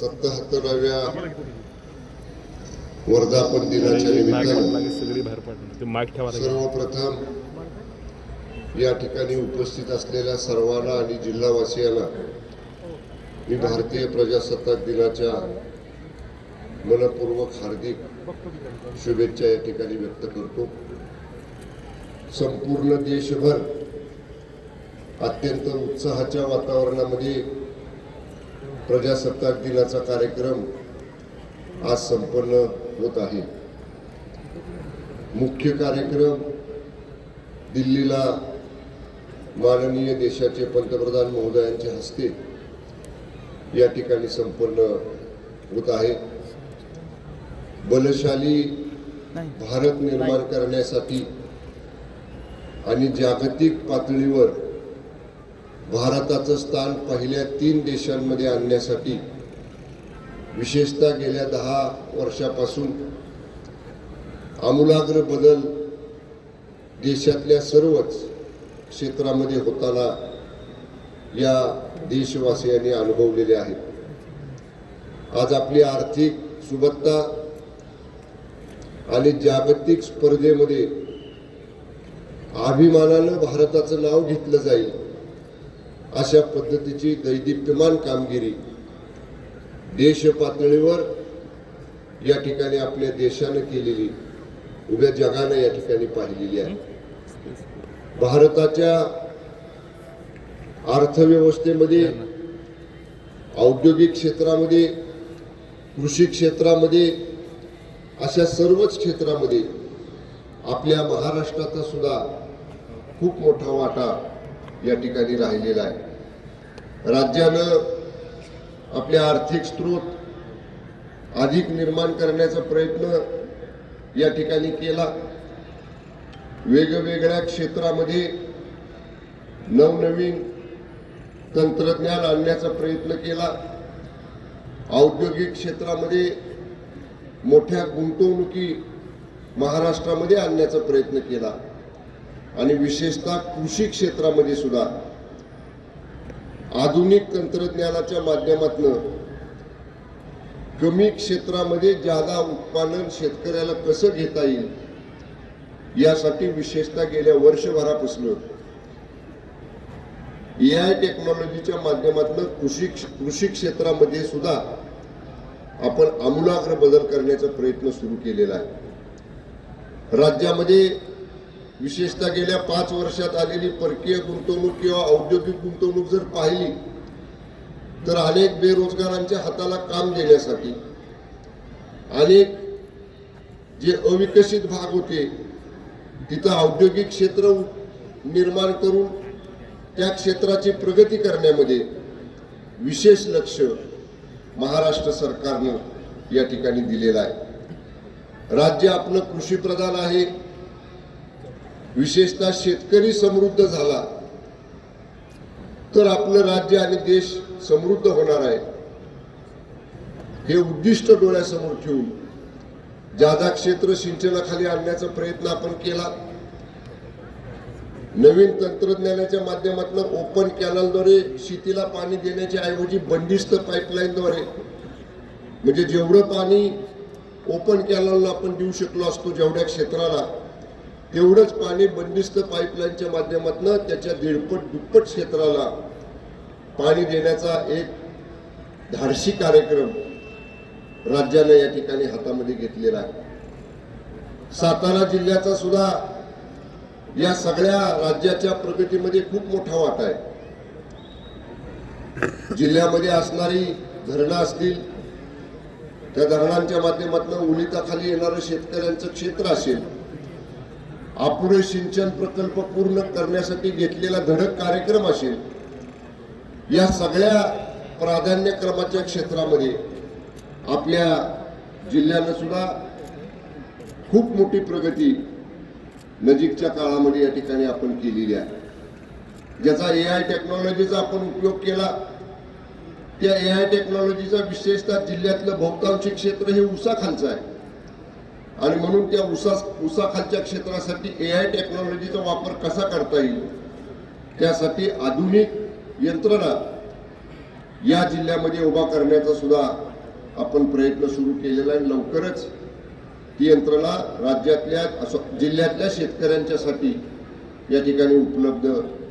सत्याहत्तराव्या वर्धापन दिनाच्या निमित्तानं. सर्वप्रथम या ठिकाणी उपस्थित असलेल्या सर्वांना आणि जिल्हावासियांना मी भारतीय प्रजासत्ताक दिनाच्या मनपूर्वक हार्दिक शुभेच्छा या ठिकाणी व्यक्त करतो संपूर्ण देशभर अत्यंत उत्साहाच्या वातावरणामध्ये प्रजासत्ताक दिनाचा कार्यक्रम आज संपन्न होत आहे. मुख्य कार्यक्रम दिल्लीला माननीय देशाचे पंतप्रधान महोदयांच्या हस्ते या ठिकाणी संपन्न होत आहे. बलशाली भारत निर्माण करण्यासाठी आणि जागतिक पातळीवर भारताचं स्थान पहिल्या तीन देशांमध्ये आणण्यासाठी विशेषतः गेल्या दहा वर्षापासून आमूलाग्र बदल देशातल्या सर्वच क्षेत्रामध्ये होताना या देशवासियांनी अनुभवलेले आहेत. आज आपली आर्थिक सुबत्ता आणि जागतिक स्पर्धेमध्ये अभिमानानं भारताचं नाव घेतलं जाईल. अशा पद्धतीची दैदिप्यमान कामगिरी देश पातळीवर या ठिकाणी आपल्या देशानं केलेली उभ्या जगानं या ठिकाणी पाहिलेली आहे. भारताच्या अर्थव्यवस्थेमध्ये औद्योगिक क्षेत्रामध्ये कृषी क्षेत्रामध्ये अशा सर्वच क्षेत्रामध्ये आपल्या महाराष्ट्राचा सुद्धा खूप मोठा वाटा या ठिकाणी राहिलेला आहे. राज्यानं आपले आर्थिक स्रोत अधिक निर्माण करण्याचा प्रयत्न या ठिकाणी केला. वेगवेगळ्या क्षेत्रामध्ये नवनवीन तंत्रज्ञान आणण्याचा प्रयत्न केला. औद्योगिक क्षेत्रामध्ये मोठ्या गुंतवणुकी महाराष्ट्रामध्ये आणण्याचा प्रयत्न केला. आणि विशेषतः कृषी क्षेत्रामध्ये सुद्धा आधुनिक तंत्रज्ञानाच्या माध्यमातून कमी क्षेत्रामध्ये जादा उत्पादन शेतकऱ्याला कसं घेता येईल यासाठी विशेषतः गेल्या वर्षभरापासून ए आय टेक्नॉलॉजीच्या माध्यमातून कृषी कृषी क्षेत्रामध्ये सुद्धा आपण आमूलाग्र बदल करण्याचा प्रयत्न सुरू केलेला आहे. राज्यामध्ये विशेषतः गेल्या पाच वर्षात आलेली परकीय गुंतवणूक किंवा औद्योगिक गुंतवणूक जर पाहिली तर अनेक बेरोजगारांच्या हाताला काम देण्यासाठी अनेक जे अविकसित भाग होते तिथं औद्योगिक क्षेत्र निर्माण करून त्या क्षेत्राची प्रगती करण्यामध्ये विशेष लक्ष महाराष्ट्र सरकारनं या ठिकाणी दिलेलं आहे. राज्य आपलं कृषीप्रधान आहे. विशेषतः शेतकरी समृद्ध झाला तर आपलं राज्य आणि देश समृद्ध होणार आहे. हे उद्दिष्ट डोळ्यासमोर ठेवून जादा क्षेत्र सिंचनाखाली आणण्याचा प्रयत्न आपण केला. नवीन तंत्रज्ञानाच्या माध्यमातून ओपन कॅनलद्वारे शेतीला पाणी देण्याच्या ऐवजी बंदिस्त पाईपलाईनद्वारे म्हणजे जेवढं पाणी ओपन कॅनलला आपण देऊ शकलो असतो जेवढ्या क्षेत्राला तेवढंच पाणी बंदिस्त पाईपलाईनच्या माध्यमातून त्याच्या दीडपट दुप्पट क्षेत्राला पाणी देण्याचा एक धाडसी कार्यक्रम राज्यानं या ठिकाणी हातामध्ये घेतलेला आहे. सातारा जिल्ह्याचा सुद्धा या सगळ्या राज्याच्या प्रगतीमध्ये खूप मोठा वाटा आहे. जिल्ह्यामध्ये असणारी धरणं असतील त्या धरणांच्या माध्यमातून उलिताखाली येणारं शेतकऱ्यांचं क्षेत्र असेल अपुरे सिंचन प्रकल्प पूर्ण करण्यासाठी घेतलेला धडक कार्यक्रम असेल या सगळ्या प्राधान्यक्रमाच्या क्षेत्रामध्ये आपल्या जिल्ह्यानं सुद्धा खूप मोठी प्रगती नजीकच्या काळामध्ये या ठिकाणी आपण केलेली आहे. ज्याचा ए आय टेक्नॉलॉजीचा आपण उपयोग केला त्या ए आय टेक्नॉलॉजीचा विशेषतः जिल्ह्यातलं बहुतांशी क्षेत्र हे उसाखालचं आहे. आणि म्हणून त्या उसा उसाखालच्या क्षेत्रासाठी ए आय टेक्नॉलॉजीचा वापर कसा करता येईल? त्यासाठी आधुनिक यंत्रणा या जिल्ह्यामध्ये उभा करण्याचा सुद्धा आपण प्रयत्न सुरू केलेला आहे. लवकरच ती यंत्रणा राज्यातल्या असं जिल्ह्यातल्या शेतकऱ्यांच्यासाठी या ठिकाणी उपलब्ध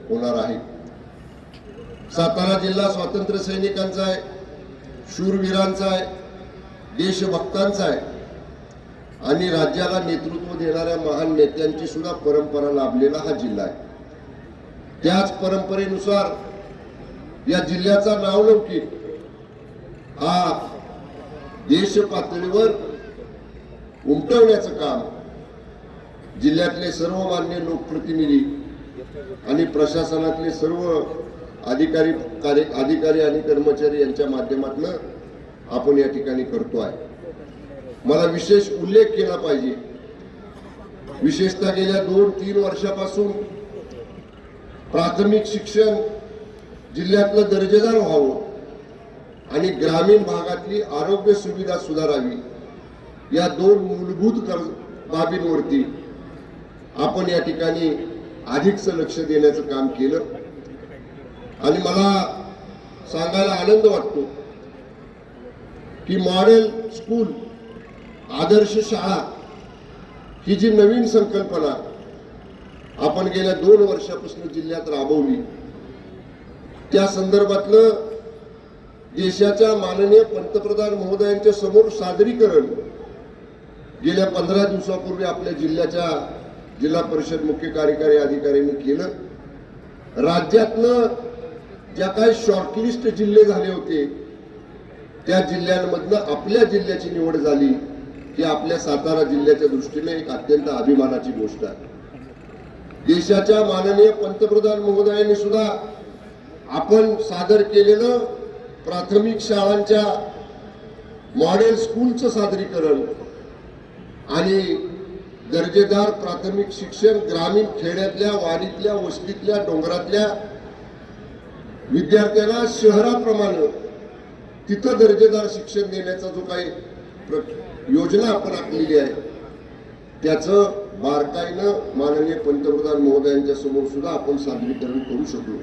होणार आहे. सातारा जिल्हा स्वातंत्र्य सैनिकांचा आहे शूरवीरांचा आहे देशभक्तांचा आहे. आणि राज्याला नेतृत्व देणाऱ्या महान नेत्यांची सुद्धा परंपरा लाभलेला हा जिल्हा आहे. त्याच परंपरेनुसार या जिल्ह्याचा नावलौकिक हा देश पातळीवर उमटवण्याचं काम जिल्ह्यातले सर्व मान्य लोकप्रतिनिधी आणि प्रशासनातले सर्व अधिकारी कार्य अधिकारी आणि कर्मचारी यांच्या माध्यमातून आपण या ठिकाणी करतो आहे. मला विशेष उल्लेख केला पाहिजे. विशेषतः गेल्या दोन तीन वर्षापासून प्राथमिक शिक्षण जिल्ह्यातलं दर्जेदार व्हावं आणि ग्रामीण भागातली आरोग्य सुविधा सुधारावी. या दोन मूलभूत कर- बाबींवरती आपण या ठिकाणी अधिकच लक्ष देण्याचं काम केलं. आणि मला सांगायला आनंद वाटतो की मॉडेल स्कूल आदर्श शाळा ही जी नवीन संकल्पना आपण गेल्या दोन वर्षापासून जिल्ह्यात राबवली त्या संदर्भातलं देशाच्या माननीय पंतप्रधान महोदयांच्या समोर सादरीकरण गेल्या पंधरा दिवसापूर्वी आपल्या जिल्ह्याच्या जिल्हा परिषद मुख्य कार्यकारी अधिकाऱ्यांनी केलं. राज्यातनं ज्या काही शॉर्टलिस्ट जिल्हे झाले होते त्या जिल्ह्यांमधनं आपल्या जिल्ह्याची निवड झाली. ही आपल्या सातारा जिल्ह्याच्या दृष्टीने एक अत्यंत अभिमानाची गोष्ट आहे. देशाच्या माननीय पंतप्रधान महोदयांनी सुद्धा आपण सादर केलेलं प्राथमिक शाळांच्या मॉडेल स्कूलचं सादरीकरण आणि दर्जेदार प्राथमिक शिक्षण ग्रामीण खेड्यातल्या वाडीतल्या वस्तीतल्या डोंगरातल्या विद्यार्थ्यांना शहराप्रमाणे तिथं दर्जेदार शिक्षण देण्याचा जो काही योजना आपण आखलेली आहे. त्याचं बारकाईनं माननीय पंतप्रधान महोदयांच्या समोर सुद्धा आपण सादरीकरण करू शकलो.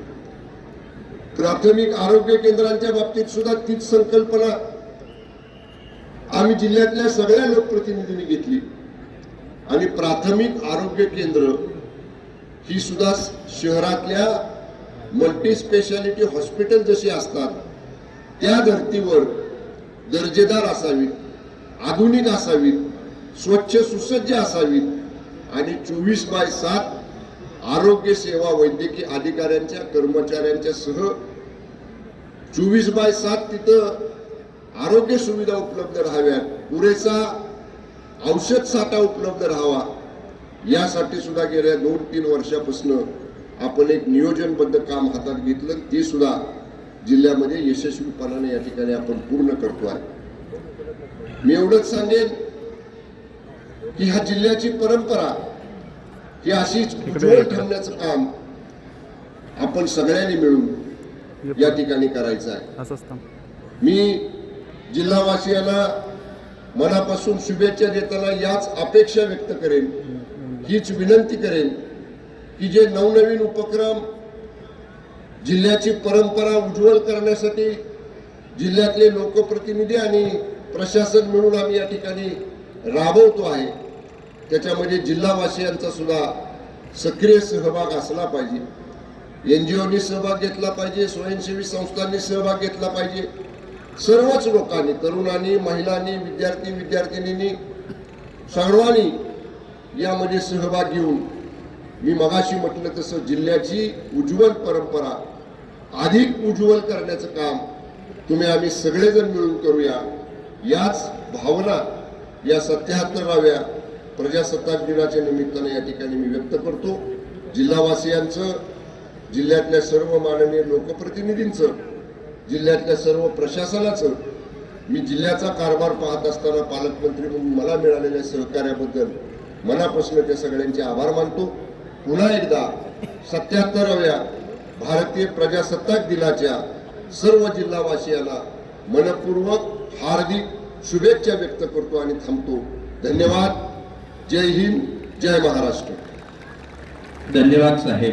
प्राथमिक आरोग्य केंद्रांच्या बाबतीत सुद्धा तीच संकल्पना आम्ही जिल्ह्यातल्या सगळ्या लोकप्रतिनिधींनी घेतली. आणि प्राथमिक आरोग्य केंद्र ही सुद्धा शहरातल्या मल्टी स्पेशालिटी हॉस्पिटल जशी असतात त्या धर्तीवर दर्जेदार असावीत आधुनिक असावीत स्वच्छ सुसज्ज असावीत आणि चोवीस बाय सात आरोग्य सेवा वैद्यकीय अधिकाऱ्यांच्या कर्मचाऱ्यांच्या सह चोवीस बाय सात तिथं आरोग्य सुविधा उपलब्ध राहाव्यात. पुरेसा औषध साठा उपलब्ध राहावा. यासाठी सुद्धा गेल्या दोन तीन वर्षापासून आपण एक नियोजनबद्ध काम हातात घेतलं. ते सुद्धा जिल्ह्यामध्ये यशस्वीपणाने या ठिकाणी आपण पूर्ण करतो आहे. मी एवढंच सांगेन की ह्या जिल्ह्याची परंपरा ही अशीच उज्ज्वल ठेवण्याचं काम आपण सगळ्यांनी मिळून या ठिकाणी करायचं आहे. मी जिल्हावासियांना मनापासून शुभेच्छा देताना याच अपेक्षा व्यक्त करेन हीच विनंती करेन की जे नवनवीन उपक्रम जिल्ह्याची परंपरा उज्ज्वल करण्यासाठी जिल्ह्यातले लोकप्रतिनिधी आणि प्रशासन मिळून आम्ही या ठिकाणी राबवतो आहे. त्याच्यामध्ये जिल्हावासियांचा सुद्धा सक्रिय सहभाग असला पाहिजे. एन जी ओनी सहभाग घेतला पाहिजे स्वयंसेवी संस्थांनी सहभाग घेतला पाहिजे. सर्वच लोकांनी तरुणांनी महिलांनी विद्यार्थी विद्यार्थिनींनी सर्वांनी यामध्ये सहभाग घेऊन मी मगाशी म्हटलं तसं जिल्ह्याची उज्ज्वल परंपरा अधिक उज्ज्वल करण्याचं काम तुम्ही आम्ही सगळेजण मिळून करूया. याच भावना या सत्याहत्तराव्या प्रजासत्ताक दिनाच्या निमित्तानं या ठिकाणी मी व्यक्त करतो. जिल्हावासियांचं जिल्ह्यातल्या सर्व माननीय लोकप्रतिनिधींचं जिल्ह्यातल्या सर्व प्रशासनाचं मी जिल्ह्याचा कारभार पाहत असताना पालकमंत्री म्हणून मला मिळालेल्या सहकार्याबद्दल मनापासून त्या सगळ्यांचे आभार मानतो. पुन्हा एकदा सत्याहत्तराव्या भारतीय प्रजासत्ताक दिनाच्या सर्व जिल्हावासियांना मनपूर्वक हार्दिक शुभेच्छा व्यक्त करतो आणि थांबतो. धन्यवाद. जय हिंद. जय महाराष्ट्र. धन्यवाद साहेब.